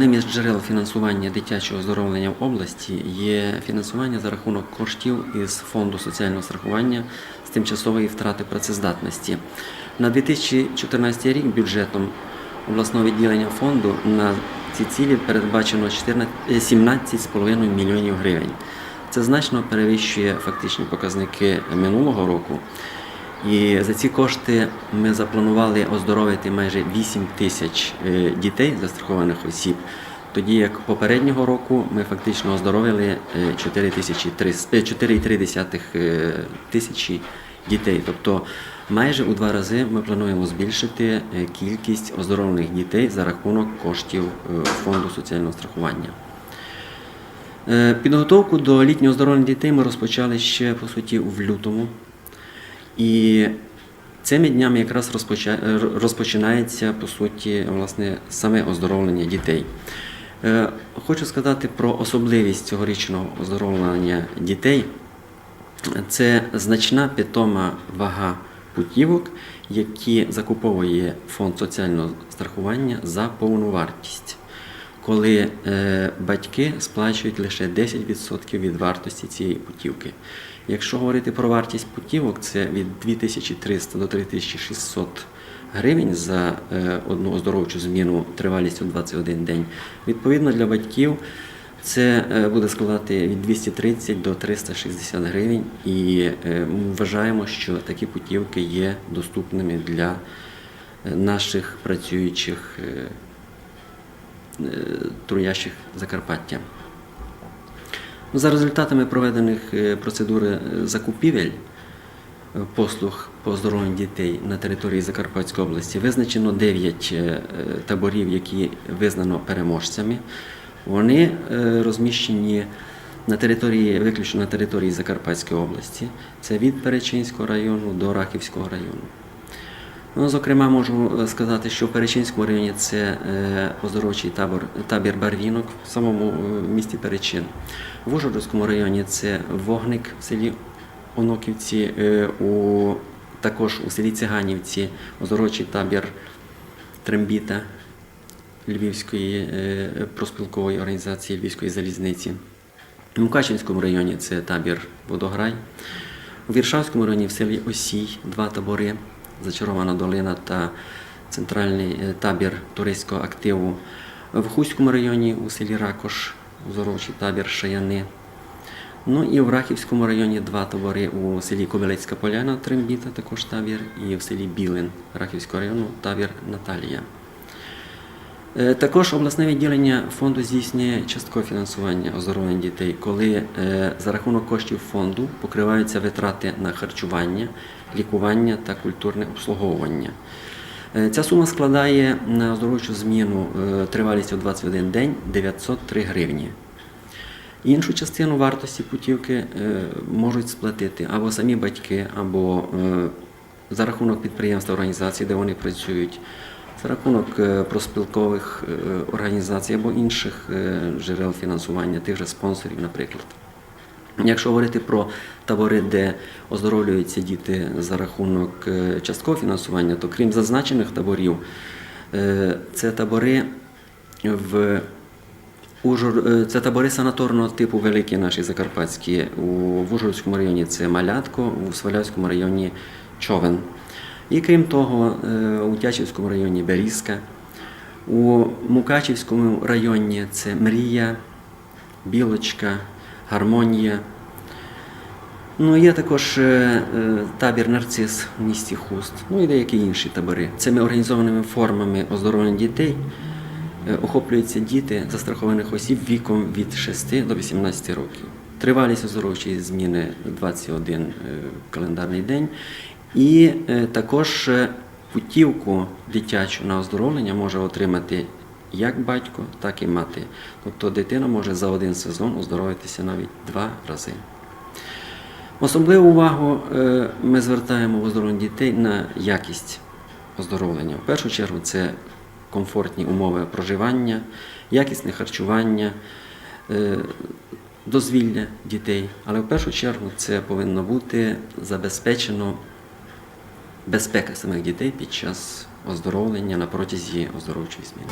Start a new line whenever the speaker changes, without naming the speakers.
Одним із джерел фінансування дитячого оздоровлення в області є фінансування за рахунок коштів із фонду соціального страхування з тимчасової втрати працездатності. На 2014 рік бюджетом обласного відділення фонду на ці цілі передбачено 14 е, 17,5 мільйонів гривень. Це значно перевищує фактичні показники минулого року. І за ці кошти ми запланували оздоровити майже 8 тисяч е, дітей застрахованих осіб. Тоді як попереднього року ми фактично оздоровили е, 4300 е, 4,3 е, тисячі дітей. Тобто майже у два рази ми плануємо збільшити кількість оздоровлених дітей за рахунок коштів фонду соціального страхування. Підготовку до літнього оздоровлення дітей ми розпочали ще по суті в лютому. І цими днями якраз розпоча- розпочинається по суті власне саме оздоровлення дітей. Е, Хочу сказати про особливість цьогорічного оздоровлення дітей. Це значна питома вага путівок, які закуповує фонд соціального страхування за повну вартість, коли е, батьки сплачують лише 10% від вартості цієї путівки. Якщо говорити про вартість путівок, це від 2300 до 3600 гривень за е, одну оздоровчу зміну тривалістю 21 день. Відповідно для батьків це е, буде складати від 230 до 360 гривень, і ми вважаємо, що такі путівки є доступними для наших працюючих е, е, Закарпаття. За результатами проведених е, процедури е, закупівель послуг по оздоровленню дітей на території Закарпатської області визначено 9 таборів, які визнано переможцями. Вони розміщені на території, виключно на території Закарпатської області. Це від Перечинського району до Рахівського району. Ну, зокрема, можу е, сказати, що в Перечинському районі це е, оздоровчий табор, табір Барвінок в самому е, місті Перечин. В Ужгородському районі це вогник в селі Оноківці, у, також у селі Циганівці, оздоровчий табір Трембіта Львівської проспілкової організації Львівської залізниці. В Мукачинському районі це табір Водограй. У Віршавському районі в селі Осій два табори Зачарована долина та центральний е, табір туристського активу. В Хуському районі у селі Ракош зоровчий табір Шаяни. Ну і в Рахівському районі два табори у селі Кобилецька Поляна, Трембіта, також табір, і в селі Білин Рахівського району табір Наталія. Е, Також обласне відділення фонду здійснює часткове фінансування оздоровлення дітей, коли е, за рахунок коштів фонду покриваються витрати на харчування, лікування та культурне обслуговування. Е, Ця сума складає на оздоровчу зміну тривалістю 21 день 903 гривні. Іншу частину вартості путівки можуть сплатити або самі батьки, або за рахунок підприємств організацій, де вони працюють, за рахунок е, проспілкових е, організацій або інших е, джерел фінансування, тих же спонсорів, наприклад. Якщо говорити про табори, де оздоровлюються діти за рахунок часткового фінансування, то крім зазначених таборів, це табори в Це табори санаторного типу великі наші закарпатські. У Ужгородському районі це Малятко, у Свалявському районі Човен. І крім того, е, у Тячівському районі Берізка, у Мукачівському районі це Мрія, Білочка, Гармонія. Ну, є також е, е, табір Нарцис в місті Хуст, ну і деякі інші табори. Цими організованими формами оздоровлення дітей охоплюються діти застрахованих осіб віком від 6 до 18 років. Тривалість оздоровчої зміни 21 е, календарний день. І е, також е, путівку дитячу на оздоровлення може отримати як батько, так і мати. Тобто дитина може за один сезон оздоровитися навіть два рази. Особливу увагу е, ми звертаємо в оздоровленні дітей на якість оздоровлення. В першу чергу це комфортні умови проживання, якісне харчування, дозвілля дітей. Але в першу чергу це повинно бути забезпечено безпека самих дітей під час оздоровлення на протязі оздоровчої зміни.